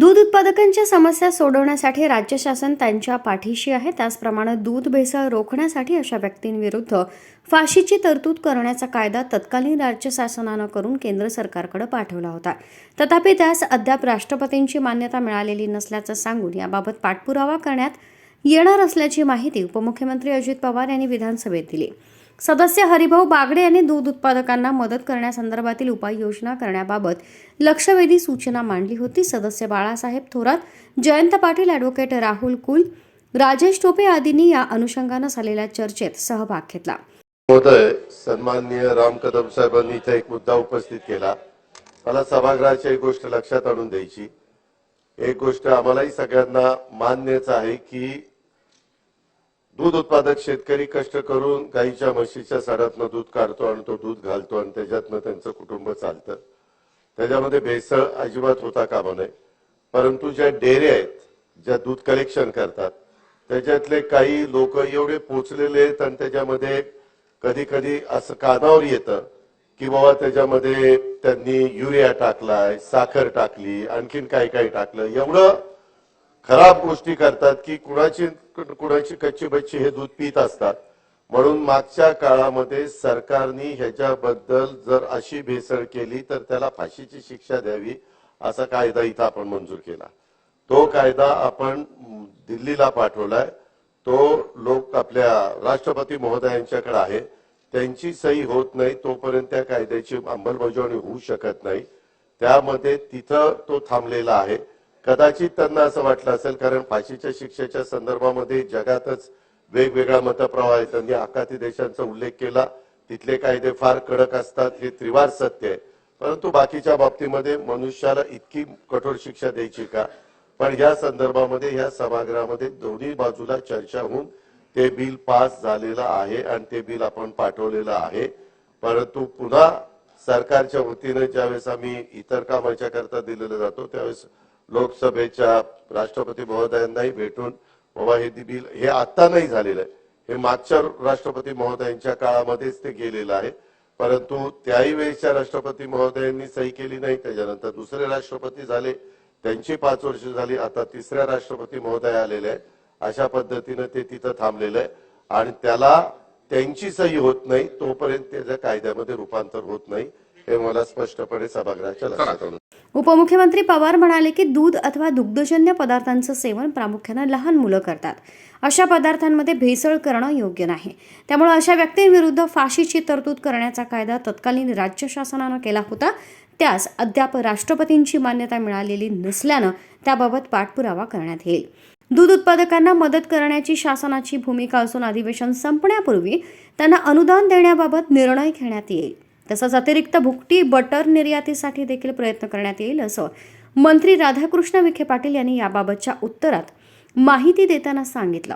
दूध उत्पादकांच्या समस्या सोडवण्यासाठी राज्य शासन त्यांच्या पाठीशी आहे. त्याचप्रमाणे दूध भेसळ रोखण्यासाठी अशा व्यक्तींविरुद्ध फाशीची तरतूद करण्याचा कायदा तत्कालीन राज्य शासनानं करून केंद्र सरकारकडे पाठवला होता. तथापि त्यास अद्याप राष्ट्रपतींची मान्यता मिळालेली नसल्याचं सांगून याबाबत पाठपुरावा करण्यात येणार असल्याची माहिती उपमुख्यमंत्री अजित पवार यांनी विधानसभेत दिली. सदस्य हरिभाऊ बागडे यांनी दूध उत्पादकांना मदत करण्यासंदर्भातील उपाययोजना करण्याबाबत लक्षवेधी सूचना मांडली होती. सदस्य बाळासाहेब थोरात जयंत पाटील ॲडव्होकेट राहुल कुल राजेश टोपे आदींनी या अनुषंगानं झालेल्या चर्चेत सहभाग घेतला. महोदय सन्माननीय राम कदम साहेबांनी इथे एक मुद्दा उपस्थित केला. मला सभागृहाची एक गोष्ट लक्षात आणून द्यायची. एक गोष्ट आम्हालाही सगळ्यांना मान्यच आहे की दूध उत्पादक शेतकरी कष्ट करून गाईच्या म्हशीच्या सडातनं दूध काढतो आणि तो दूध घालतो आणि त्याच्यातनं त्यांचं कुटुंब चालतं. त्याच्यामध्ये भेसळ अजिबात होता कामा नये. परंतु ज्या डेअरी आहेत ज्या दूध कलेक्शन करतात त्याच्यातले काही लोक एवढे पोचलेले आहेत आणि त्याच्यामध्ये कधी कधी असं कानावर येतं की बाबा त्याच्यामध्ये त्यांनी युरिया टाकलाय साखर टाकली आणखीन काही काही टाकलं. एवढं खराब गोष्टी करतात की कुणाची कुणाची कच्ची बच्ची हे दूध पित असतात. म्हणून मागच्या काळामध्ये सरकारने ह्याच्याबद्दल जर अशी भेसळ केली तर त्याला फाशीची शिक्षा द्यावी असा कायदा इथं आपण मंजूर केला. तो कायदा आपण दिल्लीला पाठवलाय. तो लोक आपल्या राष्ट्रपती महोदयांच्याकडे आहे. त्यांची सही होत नाही तोपर्यंत त्या कायद्याची अंमलबजावणी होऊ शकत नाही. त्यामध्ये तिथं तो थांबलेला आहे. कदाचित त्यांना असं वाटलं असेल कारण फाशीच्या शिक्षेच्या संदर्भामध्ये जगातच वेगवेगळा मतप्रवाह आहे. त्यांनी आखाती देशांचा उल्लेख केला. तिथले कायदे फार कडक असतात हे त्रिवार सत्य आहे. परंतु बाकीच्या बाबतीमध्ये मनुष्याला इतकी कठोर शिक्षा द्यायची का? पण या संदर्भामध्ये या सभागृहामध्ये दोन्ही बाजूला चर्चा होऊन ते बिल पास झालेलं आहे आणि ते बिल आपण पाठवलेलं आहे. परंतु पुन्हा सरकारच्या वतीने ज्यावेळेस आम्ही इतर कामाच्या करता दिलेलं जातो त्यावेळेस लोकसभेच्या राष्ट्रपती महोदयांनाही भेटून बाबा हे बिल हे आता नाही झालेलं आहे. हे मागच्या राष्ट्रपती महोदयांच्या काळामध्येच ते गेलेलं आहे. परंतु त्याही वेळेच्या राष्ट्रपती महोदयांनी सही केली नाही त्याच्यानंतर दुसरे राष्ट्रपती झाले त्यांची पाच वर्ष झाली आता तिसऱ्या राष्ट्रपती महोदय आलेले आहेत. अशा पद्धतीनं ते तिथं थांबलेलं आहे. आणि त्याला त्यांची सही होत नाही तोपर्यंत त्याच्या कायद्यामध्ये रूपांतर होत नाही. हे मला स्पष्टपणे सभागृहाच्या लक्षात उपमुख्यमंत्री पवार म्हणाले की दूध अथवा दुग्धजन्य पदार्थांचं सेवन प्रामुख्यानं लहान मुलं करतात. अशा पदार्थांमध्ये भेसळ करणं योग्य नाही. त्यामुळे अशा व्यक्तींविरुद्ध फाशीची तरतूद करण्याचा कायदा तत्कालीन राज्य शासनानं केला होता. त्यास अद्याप राष्ट्रपतींची मान्यता मिळालेली नसल्यानं त्याबाबत पाठपुरावा करण्यात येईल. दूध उत्पादकांना मदत करण्याची शासनाची भूमिका असून अधिवेशन संपण्यापूर्वी त्यांना अनुदान देण्याबाबत निर्णय घेण्यात येईल. तसंच अतिरिक्त भुकटी बटर निर्यातीसाठी देखील प्रयत्न करण्यात येईल असं मंत्री राधाकृष्ण विखे पाटील यांनी याबाबतच्या उत्तरात माहिती देताना सांगितलं.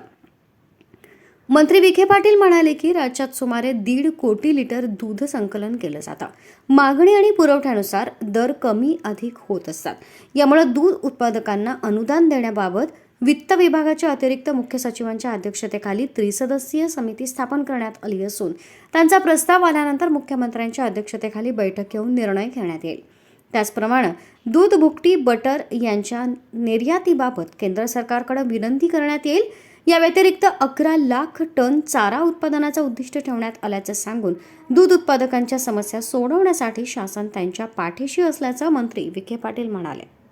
मंत्री विखे पाटील म्हणाले की राज्यात सुमारे दीड कोटी लिटर दूध संकलन केलं जातं. मागणी आणि पुरवठ्यानुसार दर कमी अधिक होत असतात. यामुळे दूध उत्पादकांना अनुदान देण्याबाबत वित्त विभागाच्या अतिरिक्त मुख्य सचिवांच्या अध्यक्षतेखाली त्रिसदस्यीय समिती स्थापन करण्यात आली असून त्यांचा प्रस्ताव आल्यानंतर मुख्यमंत्र्यांच्या अध्यक्षतेखाली बैठक घेऊन निर्णय घेण्यात येईल. त्याचप्रमाणे दूध भुकटी बटर यांच्या निर्यातीबाबत केंद्र सरकारकडे विनंती करण्यात येईल. या व्यतिरिक्त अकरा लाख टन चारा उत्पादनाचं उद्दिष्ट ठेवण्यात आल्याचं सांगून दूध उत्पादकांच्या समस्या सोडवण्यासाठी शासन त्यांच्या पाठीशी असल्याचं मंत्री विखे पाटील म्हणाले.